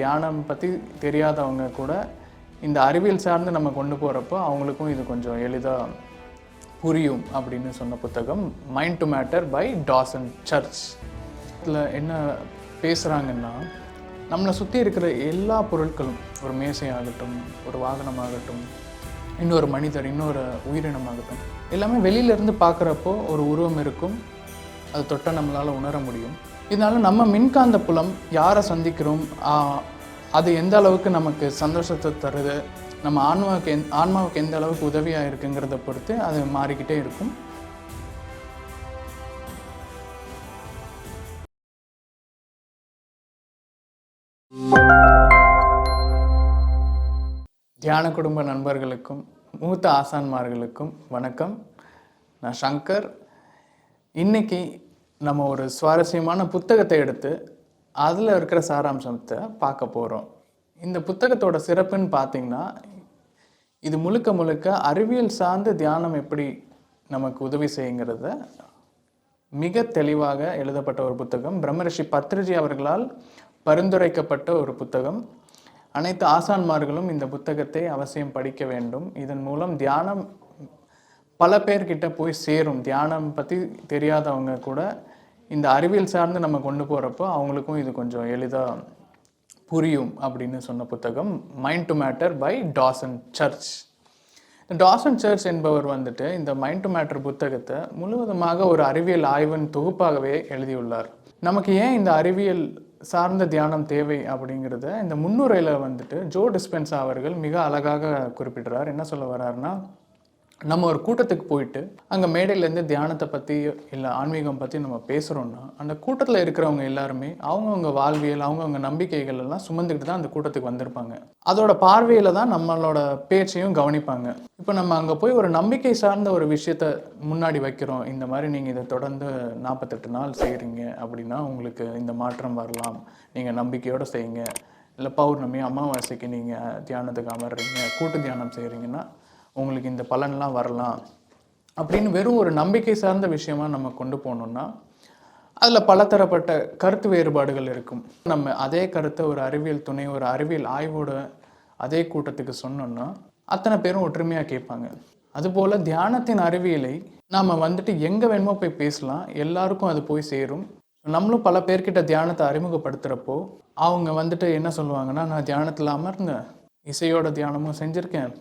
தியானம் பற்றி தெரியாதவங்க கூட இந்த அறிவியல் சார்ந்து நம்ம கொண்டு போகிறப்போ அவங்களுக்கும் இது கொஞ்சம் எளிதாக புரியும் அப்படின்னு சொன்ன புத்தகம் mind to matter by Dawson Church இதில் என்ன பேசுகிறாங்கன்னா நம்மளை சுற்றி இருக்கிற எல்லா பொருட்களும் ஒரு மேசையாகட்டும் ஒரு வாகனமாகட்டும் இன்னொரு மனிதர் இன்னொரு உயிரினமாகட்டும் எல்லாமே வெளியிலேருந்து பார்க்குறப்போ ஒரு உருவம் இருக்கும். அது தொட்ட நம்மளால் உணர முடியும். இதனால் நம்ம மின்காந்த புலம் யாரை சந்திக்கிறோம்? அது எந்த அளவுக்கு நமக்கு சந்தோஷத்தை தருது? நம்ம ஆன்மாவுக்கு எந் ஆன்மாவுக்கு எந்த அளவுக்கு உதவியாக இருக்குங்கிறத பொறுத்து அது மாறிக்கிட்டே இருக்கும். தியான குடும்ப நண்பர்களுக்கும் மூத்த ஆசான்மார்களுக்கும் வணக்கம். நான் சங்கர். இன்னைக்கு நம்ம ஒரு சுவாரஸ்யமான புத்தகத்தை எடுத்து அதில் இருக்கிற சாராம்சத்தை பார்க்க போகிறோம் இந்த புத்தகத்தோட சிறப்புன்னு பார்த்தீங்கன்னா இது முழுக்க முழுக்க அறிவியல் சார்ந்த தியானம் எப்படி நமக்கு உதவி செய்யுங்கிறத மிக தெளிவாக எழுதப்பட்ட ஒரு புத்தகம். பிரம்மரிஷி பத்ரிஜி அவர்களால் பரிந்துரைக்கப்பட்ட ஒரு புத்தகம். அனைத்து ஆசான்மார்களும் இந்த புத்தகத்தை அவசியம் படிக்க வேண்டும். இதன் மூலம் தியானம் பல பேர்கிட்ட போய் சேரும். தியானம் பற்றி தெரியாதவங்க கூட இந்த அறிவியல் சார்ந்து நம்ம கொண்டு போகிறப்போ அவங்களுக்கும் இது கொஞ்சம் எளிதாக புரியும் அப்படின்னு சொன்ன புத்தகம் mind to matter by Dawson Church Dawson Church என்பவர் வந்துட்டு இந்த மைண்ட் டு மேட்டர் புத்தகத்தை முழுவதுமாக ஒரு அறிவியல் ஆய்வின் தொகுப்பாகவே எழுதியுள்ளார். நமக்கு ஏன் இந்த அறிவியல் சார்ந்த தியானம் தேவை அப்படிங்கிறத இந்த முன்னுரையில் வந்துட்டு ஜோ டிஸ்பென்சா அவர்கள் மிக அழகாக குறிப்பிடுறார். என்ன சொல்ல வர்றாருன்னா நம்ம ஒரு கூட்டத்துக்கு போயிட்டு அங்கே மேடையிலேருந்து தியானத்தை பற்றி இல்லை ஆன்மீகம் பற்றி நம்ம பேசுகிறோன்னா அந்த கூட்டத்தில் இருக்கிறவங்க எல்லாருமே அவங்கவுங்க வாழ்வியல் அவங்கவுங்க நம்பிக்கைகள் எல்லாம் சுமந்துக்கிட்டு தான் அந்த கூட்டத்துக்கு வந்திருப்பாங்க. அதோட பார்வையில் தான் நம்மளோட பேச்சையும் கவனிப்பாங்க. இப்போ நம்ம அங்கே போய் ஒரு நம்பிக்கை சார்ந்த ஒரு விஷயத்த முன்னாடி வைக்கிறோம். இந்த மாதிரி நீங்கள் இதை தொடர்ந்து நாற்பத்தெட்டு நாள் செய்கிறீங்க அப்படின்னா உங்களுக்கு இந்த மாற்றம் வரலாம். நீங்கள் நம்பிக்கையோடு செய்யுங்க. இல்லை பௌர்ணமி அமாவாசைக்கு நீங்கள் தியானத்துக்கு அமர்றீங்க கூட்டு தியானம் செய்கிறீங்கன்னா உங்களுக்கு இந்த பலன்லாம் வரலாம் அப்படின்னு வெறும் ஒரு நம்பிக்கை சார்ந்த விஷயமா நம்ம கொண்டு போனோம்னா அதில் பலதரப்பட்ட கருத்து வேறுபாடுகள் இருக்கும். நம்ம அதே கருத்தை ஒரு அறிவியல் துணை ஒரு அறிவியல் ஆய்வோட அதே கூட்டத்துக்கு சொன்னோம்னா அத்தனை பேரும் ஒற்றுமையாக கேட்பாங்க. அதுபோல் தியானத்தின் அறிவியலை நாம் வந்துட்டு எங்கே வேணுமோ போய் பேசலாம் எல்லாருக்கும் அது போய் சேரும். நம்மளும் பல பேர்கிட்ட தியானத்தை அறிமுகப்படுத்துகிறப்போ அவங்க வந்துட்டு என்ன சொல்லுவாங்கன்னா நான் தியானத்தில் அமர்ந்தேன் இசையோட தியானமும் செஞ்சுருக்கேன்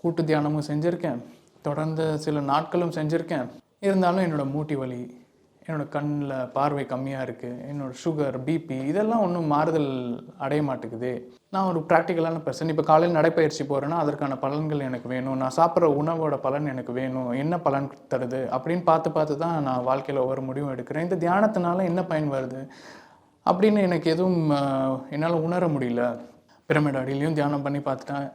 கூட்டு தியானமும் செஞ்சுருக்கேன். தொடர்ந்து சில நாட்களும் செஞ்சுருக்கேன். இருந்தாலும் என்னோடய மூட்டி வலி என்னோட கண்ணில் பார்வை கம்மியாக இருக்குது என்னோடய சுகர் பிபி இதெல்லாம் ஒன்றும் மாறுதல் அடைய மாட்டேங்குது. நான் ஒரு ப்ராக்டிக்கலான பர்சன் இப்போ காலையில் நடைப்பயிற்சி போகிறேன்னா அதற்கான பலன்கள் எனக்கு வேணும். நான் சாப்பிட்ற உணவோட பலன் எனக்கு வேணும். என்ன பலன் தருது? அப்படின்னு பார்த்து பார்த்து தான் நான் வாழ்க்கையில் ஒவ்வொரு முடிவும் எடுக்கிறேன். இந்த தியானத்தினால என்ன பயன் வருது? அப்படின்னு எனக்கு எதுவும் என்னால் உணர முடியல. பிரமிட் அடியிலையும் தியானம் பண்ணி பார்த்துட்டேன்.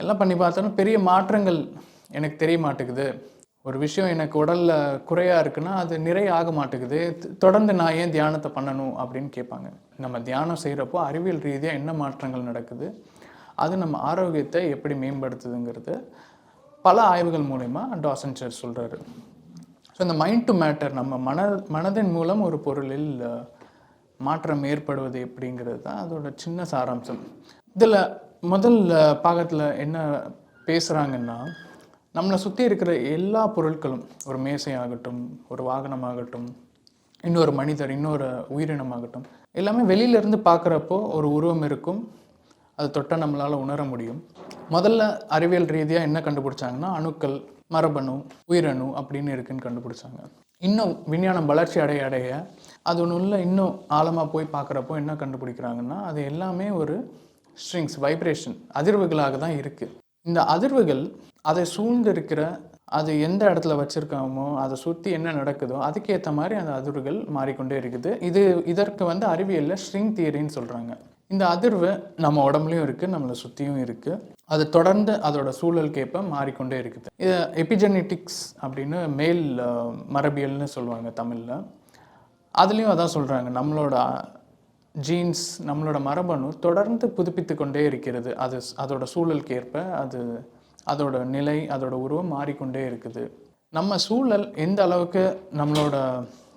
எல்லாம் பண்ணி பார்த்தாலும் பெரிய மாற்றங்கள் எனக்கு தெரிய மாட்டேங்குது. ஒரு விஷயம் எனக்கு உடலில் குறையாக இருக்குன்னா அது நிறைய ஆக மாட்டேங்குது. தொடர்ந்து நான் ஏன் தியானத்தை பண்ணணும் அப்படின்னு கேட்பாங்க. நம்ம தியானம் செய்கிறப்போ அறிவியல் ரீதியாக என்ன மாற்றங்கள் நடக்குது? அது நம்ம ஆரோக்கியத்தை எப்படி மேம்படுத்துதுங்கிறது பல ஆய்வுகள் மூலயமா டாசன்சர் சொல்கிறாரு ஸோ இந்த மைண்ட் டு மேட்டர் நம்ம மன மனதின் மூலம் ஒரு பொருளில் மாற்றம் ஏற்படுவது எப்படிங்கிறது தான் அதோட சின்ன சாராம்சம். இதில் முதல் பாகத்தில் என்ன பேசுகிறாங்கன்னா நம்மளை சுற்றி இருக்கிற எல்லா பொருட்களும் ஒரு மேசையாகட்டும் ஒரு வாகனமாகட்டும் இன்னொரு மனிதர் இன்னொரு உயிரினமாகட்டும் எல்லாமே வெளியிலேருந்து பார்க்குறப்போ ஒரு உருவம் இருக்கும். அது தொட்ட நம்மளால் உணர முடியும். முதல்ல அறிவியல் ரீதியாக என்ன கண்டுபிடிச்சாங்கன்னா அணுக்கள் மரபணு உயிரணு அப்படின்னு இருக்குன்னு கண்டுபிடிச்சாங்க. இன்னும் விஞ்ஞானம் வளர்ச்சி அடைய அடைய அது ஒன்று இன்னும் ஆழமாக போய் பார்க்குறப்போ என்ன கண்டுபிடிக்கிறாங்கன்னா அது எல்லாமே ஒரு ஸ்ட்ரிங்ஸ் வைப்ரேஷன் அதிர்வுகளாக தான் இருக்குது இந்த அதிர்வுகள் அதை சூழ்ந்து இருக்கிற அது எந்த இடத்துல வச்சுருக்காமோ அதை சுற்றி என்ன நடக்குதோ அதுக்கேற்ற மாதிரி அந்த அதிர்வுகள் மாறிக்கொண்டே இருக்குது. இது இதற்கு வந்து அறிவியலில் ஸ்ட்ரிங் தியரின்னு சொல்கிறாங்க இந்த அதிர்வு நம்ம உடம்புலையும் இருக்குது நம்மளை சுற்றியும் இருக்குது அது தொடர்ந்து அதோட சூழலுக்கேற்ப மாறிக்கொண்டே இருக்குது. இது எபிஜெனெட்டிக்ஸ் அப்படின்னு மேல் மரபியல்னு சொல்லுவாங்க தமிழில். அதுலேயும் அதான் சொல்கிறாங்க நம்மளோட ஜீன்ஸ் நம்மளோட மரபணு தொடர்ந்து புதுப்பித்து கொண்டே இருக்கிறது. அது அதோட சூழலுக்கு ஏற்ப அது அதோட நிலை அதோட உருவம் மாறிக்கொண்டே இருக்குது. நம்ம சூழல் எந்த அளவுக்கு நம்மளோட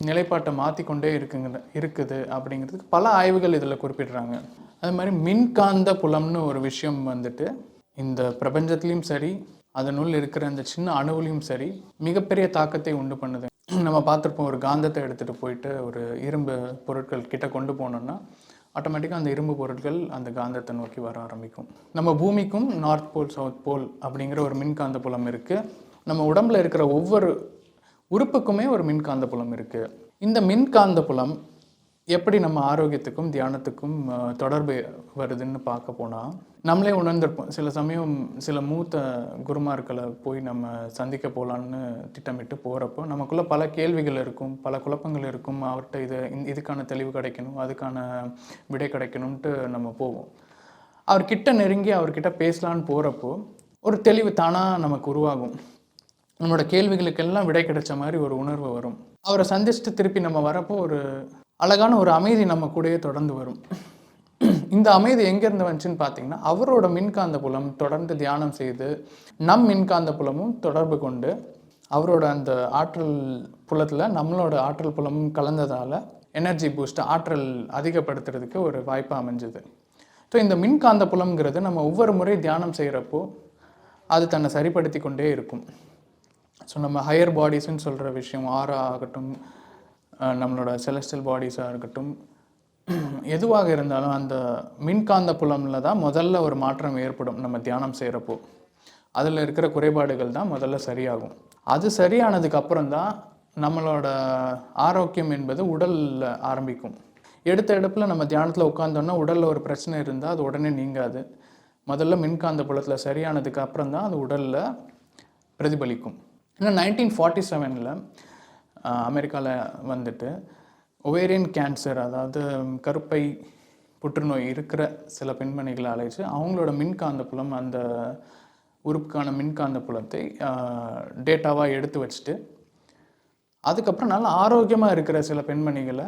நிலைப்பாட்டை மாற்றிக்கொண்டே இருக்குங்க இருக்குது அப்படிங்கிறதுக்கு பல ஆய்வுகள் இதில் குறிப்பிடுறாங்க. அது மாதிரி மின்காந்த புலம்னு ஒரு விஷயம் வந்துட்டு இந்த பிரபஞ்சத்துலேயும் சரி அதனுள் இருக்கிற அந்த சின்ன அணுவிலையும் சரி மிகப்பெரிய தாக்கத்தை உண்டு பண்ணுது. நம்ம பார்த்துருப்போம் ஒரு காந்தத்தை எடுத்துகிட்டு போயிட்டு ஒரு இரும்பு பொருட்கள் கிட்ட கொண்டு போனோம்னா ஆட்டோமேட்டிக்காக அந்த இரும்பு பொருட்கள் அந்த காந்தத்தை நோக்கி வர ஆரம்பிக்கும். நம்ம பூமிக்கும் நார்த் போல் சவுத் போல் அப்படிங்கிற ஒரு மின்காந்த புலம் இருக்குது நம்ம உடம்புல இருக்கிற ஒவ்வொரு உறுப்புக்குமே ஒரு மின்காந்த புலம் இருக்குது இந்த மின்காந்த புலம் எப்படி நம்ம ஆரோக்கியத்துக்கும் தியானத்துக்கும் தொடர்பு வருதுன்னு பார்க்க போனால் நம்மளே உணர்ந்திருப்போம். சில சமயம் சில மூத்த குருமார்களை போய் நம்ம சந்திக்க போகலான்னு திட்டமிட்டு போகிறப்போ நமக்குள்ள பல கேள்விகள் இருக்கும் பல குழப்பங்கள் இருக்கும். அவர்கிட்ட இது இதுக்கான தெளிவு கிடைக்கணும் அதுக்கான விடை கிடைக்கணும்ன்ட்டு நம்ம போவோம். அவர்கிட்ட நெருங்கி அவர்கிட்ட பேசலான்னு போகிறப்போ ஒரு தெளிவு தானாக நமக்கு உருவாகும். நம்மளோட கேள்விகளுக்கெல்லாம் விடை கிடைச்ச மாதிரி ஒரு உணர்வு வரும். அவரை சந்திச்சுட்டு திருப்பி நம்ம வரப்போ ஒரு அழகான ஒரு அமைதி நம்ம கூடயே தொடர்ந்து வரும். இந்த அமைதி எங்கேருந்து வந்துச்சுன்னு பார்த்தீங்கன்னா அவரோட மின்காந்த புலம் தொடர்ந்து தியானம் செய்து நம் மின்காந்த புலமும் தொடர்பு கொண்டு அவரோட அந்த ஆற்றல் புலத்தில் நம்மளோட ஆற்றல் புலமும் கலந்ததால் எனர்ஜி பூஸ்ட் ஆற்றல் அதிகப்படுத்துறதுக்கு ஒரு வாய்ப்பு அமைஞ்சுது. ஸோ இந்த மின்காந்த புலம்ங்கிறது நம்ம ஒவ்வொரு முறை தியானம் செய்கிறப்போ அது தன்னை சரிப்படுத்தி கொண்டே இருக்கும். ஸோ நம்ம ஹையர் பாடிஸ்ன்னு சொல்கிற விஷயம் ஆரா ஆகட்டும் நம்மளோட செலஸ்டியல் பாடிஸாக இருக்கட்டும் எதுவாக இருந்தாலும் அந்த மின்காந்த புலமில் தான் முதல்ல ஒரு மாற்றம் ஏற்படும் நம்ம தியானம் செய்கிறப்போ அதில் இருக்கிற குறைபாடுகள் தான் முதல்ல சரியாகும். அது சரியானதுக்கு அப்புறம் தான் நம்மளோட ஆரோக்கியம் என்பது உடலில் ஆரம்பிக்கும். எடுத்த எடுப்பில் நம்ம தியானத்தில் உட்காந்தோன்னா உடலில் ஒரு பிரச்சனை இருந்தால் அது உடனே நீங்காது. முதல்ல மின்காந்த புலத்தில் சரியானதுக்கு அப்புறம் தான் அது உடலில் பிரதிபலிக்கும். ஏன்னா நைன்டீன் ஃபார்ட்டி செவனில் அமெரிக்காவில் வந்துட்டு ஒவேரியன் கேன்சர் அதாவது கருப்பை புற்றுநோய் இருக்கிற சில பெண்மணிகளை அழைச்சி அவங்களோட மின்காந்த புலம் அந்த உறுப்புக்கான மின்காந்த புலத்தை டேட்டாவாக எடுத்து வச்சுட்டு அதுக்கப்புறம் நல்ல ஆரோக்கியமாக இருக்கிற சில பெண்மணிகளை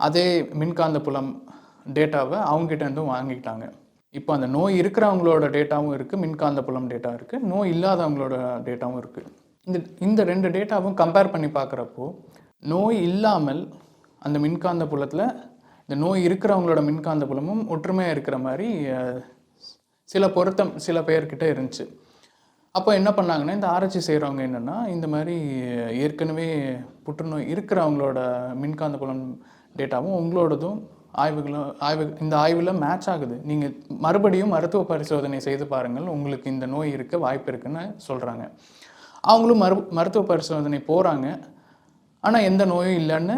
அதே மின்காந்த புலம் டேட்டாவை அவங்ககிட்ட இருந்தும் வாங்கிக்கிட்டாங்க இப்போ அந்த நோய் இருக்கிறவங்களோட டேட்டாவும் இருக்குது மின்காந்த புலம் டேட்டா இருக்குது நோய் இல்லாதவங்களோட டேட்டாவும் இருக்குது இந்த இந்த ரெண்டு டேட்டாவும் கம்பேர் பண்ணி பார்க்குறப்போ நோய் இல்லாமல் அந்த மின்காந்த புலத்தில் இந்த நோய் இருக்கிறவங்களோட மின்காந்த புலமும் ஒற்றுமையாக இருக்கிற மாதிரி சில பொருத்தம் சில பேர்கிட்ட இருந்துச்சு. அப்போ என்ன பண்ணாங்கன்னா இந்த ஆராய்ச்சி செய்கிறவங்க என்னென்னா இந்த மாதிரி ஏற்கனவே புற்றுநோய் இருக்கிறவங்களோட மின்காந்த புலம் டேட்டாவும் உங்களோடதும் ஆய்வுகளும் ஆய்வு இந்த ஆய்வில் மேட்ச் ஆகுது. நீங்கள் மறுபடியும் மருத்துவ பரிசோதனை செய்து பாருங்கள் உங்களுக்கு இந்த நோய் இருக்க வாய்ப்பு இருக்குன்னு சொல்கிறாங்க அவங்களும் மரு மருத்துவ பரிசோதனை போகிறாங்க ஆனால் எந்த நோயும் இல்லைன்னு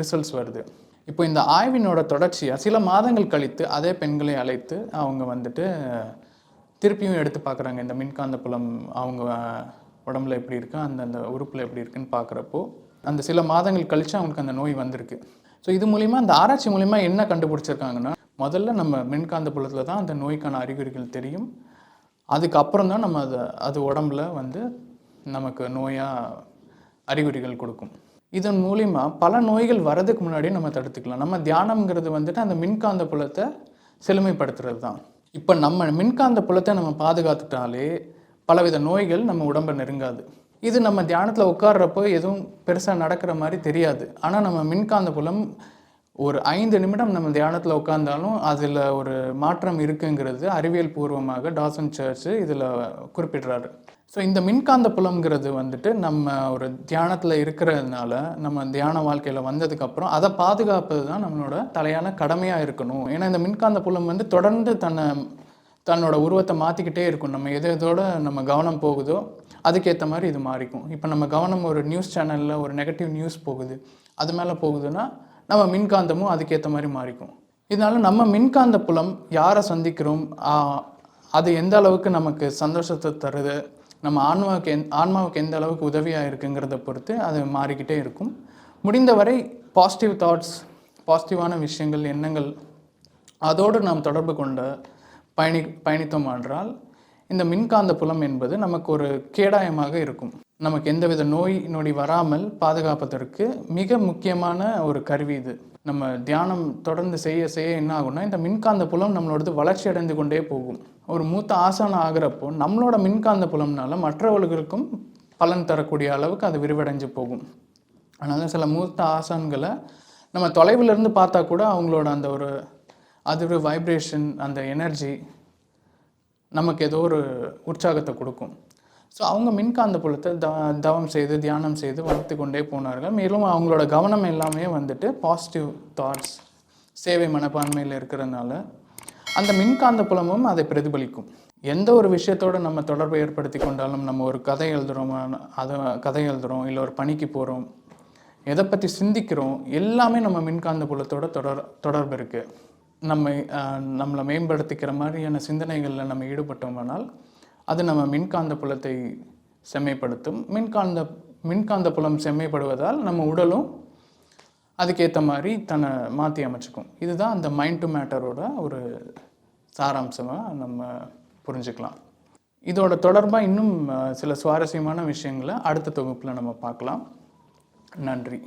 ரிசல்ட்ஸ் வருது. இப்போ இந்த ஆய்வினோட தொடர்ச்சியாக சில மாதங்கள் கழித்து அதே பெண்களை அழைத்து அவங்க வந்துட்டு திருப்பியும் எடுத்து பார்க்குறாங்க. இந்த மின்காந்த புலம் அவங்க உடம்புல எப்படி இருக்கு அந்த அந்த உறுப்பில் எப்படி இருக்குன்னு பார்க்குறப்போ அந்த சில மாதங்கள் கழித்து அவங்களுக்கு அந்த நோய் வந்திருக்கு. ஸோ இது மூலிமா அந்த ஆராய்ச்சி மூலிமா என்ன கண்டுபிடிச்சிருக்காங்கன்னா முதல்ல நம்ம மின்காந்த புலத்தில் தான் அந்த நோய்க்கான அறிகுறிகள் தெரியும். அதுக்கப்புறம் தான் நம்ம அதை அது உடம்புல வந்து நமக்கு நோயாக அறிகுறிகள் கொடுக்கும். இதன் மூலிமா பல நோய்கள் வரதுக்கு முன்னாடி நம்ம தடுத்துக்கலாம். நம்ம தியானம்ங்கிறது வந்துட்டு அந்த மின்காந்த புலத்தை செழுமைப்படுத்துறது தான் இப்போ நம்ம மின்காந்த புலத்தை நம்ம பாதுகாத்துட்டாலே பலவித நோய்கள் நம்ம உடம்பை நெருங்காது. இது நம்ம தியானத்தில் உட்கார்றப்போ எதுவும் பெருசாக நடக்கிற மாதிரி தெரியாது. ஆனால் நம்ம மின்காந்த புலம் ஒரு ஐந்து நிமிடம் நம்ம தியானத்தில் உட்கார்ந்தாலும் அதில் ஒரு மாற்றம் இருக்குங்கிறது அறிவியல் பூர்வமாக டாசன் சர்ச் இதில் குறிப்பிடுறாரு. ஸோ இந்த மின்காந்த புலம்ங்கிறது வந்துட்டு நம்ம ஒரு தியானத்தில் இருக்கிறதுனால நம்ம தியான வாழ்க்கையில் வந்ததுக்கப்புறம் அதை பாதுகாப்பது தான் நம்மளோட தலையான கடமையாக இருக்கணும். ஏன்னா இந்த மின்காந்த புலம் வந்து தொடர்ந்து தன்னை தன்னோட உருவத்தை மாற்றிக்கிட்டே இருக்கும். நம்ம எது எதோட நம்ம கவனம் போகுதோ அதுக்கேற்ற மாதிரி இது மாறிக்கும். இப்போ நம்ம கவனம் ஒரு நியூஸ் சேனலில் ஒரு நெகட்டிவ் நியூஸ் போகுது. அது மேலே போகுதுன்னா நம்ம மின்காந்தமும் அதுக்கேற்ற மாதிரி மாறிக்கும். இதனால நம்ம மின்காந்த புலம் யாரை சந்திக்கிறோம்? அது எந்த அளவுக்கு நமக்கு சந்தோஷத்தை தருது? நம்ம ஆன்மாவுக்கு எந் ஆன்மாவுக்கு எந்த அளவுக்கு உதவியாக இருக்குங்கிறத பொறுத்து அது மாறிக்கிட்டே இருக்கும். முடிந்தவரை பாசிட்டிவ் தாட்ஸ் பாசிட்டிவான விஷயங்கள் எண்ணங்கள் அதோடு நாம் தொடர்பு கொண்ட பயணி பயணித்தோம் என்றால் இந்த மின்காந்த புலம் என்பது நமக்கு ஒரு கேடாயமாக இருக்கும். நமக்கு எந்தவித நோய் நொடி வராமல் பாதுகாப்பதற்கு மிக முக்கியமான ஒரு கருவி இது. நம்ம தியானம் தொடர்ந்து செய்ய செய்ய என்ன ஆகும்னா இந்த மின்காந்த புலம் நம்மளோடது வளர்ச்சி அடைந்து கொண்டே போகும். ஒரு மூத்த ஆசானம் ஆகிறப்போ நம்மளோட மின்காந்த புலம்னால மற்றவர்களுக்கும் பலன் தரக்கூடிய அளவுக்கு அது விரிவடைஞ்சு போகும். அதனால சில மூத்த ஆசான்களை நம்ம தொலைவிலிருந்து பார்த்தா கூட அவங்களோட அந்த ஒரு அதிர்வு வைப்ரேஷன் அந்த எனர்ஜி நமக்கு ஏதோ ஒரு உற்சாகத்தை கொடுக்கும். ஸோ அவங்க மின்காந்த புலத்தை த தவம் செய்து தியானம் செய்து வளர்த்து கொண்டே போனார்கள். மேலும் அவங்களோட கவனம் எல்லாமே வந்துட்டு பாசிட்டிவ் தாட்ஸ் சேவை மனப்பான்மையில் இருக்கிறதுனால அந்த மின்காந்த புலமும் அதை பிரதிபலிக்கும். எந்த ஒரு விஷயத்தோட நம்ம தொடர்பை ஏற்படுத்தி கொண்டாலும் நம்ம ஒரு கதை எழுதுகிறோம் அதை கதை எழுதுகிறோம் இல்லை ஒரு பணிக்கு போகிறோம் எதை பற்றி சிந்திக்கிறோம் எல்லாமே நம்ம மின்காந்த புலத்தோட தொடர் தொடர்பு இருக்குது நம்ம நம்மளை மேம்படுத்திக்கிற மாதிரியான சிந்தனைகளில் நம்ம ஈடுபட்டோம்னால் அது நம்ம மின்காந்த புலத்தை செம்மைப்படுத்தும். மின்காந்த மின்காந்த புலம் செம்மைப்படுவதால் நம்ம உடலும் அதுக்கேற்ற மாதிரி தன்னை மாற்றி அமைச்சுக்கும். இதுதான் அந்த மைண்ட் டு மேட்டரோட ஒரு சாராம்சமாக நம்ம புரிஞ்சுக்கலாம். இதோட தொடர்பாக இன்னும் சில சுவாரஸ்யமான விஷயங்களை அடுத்த தொகுப்பில் நம்ம பார்க்கலாம். நன்றி.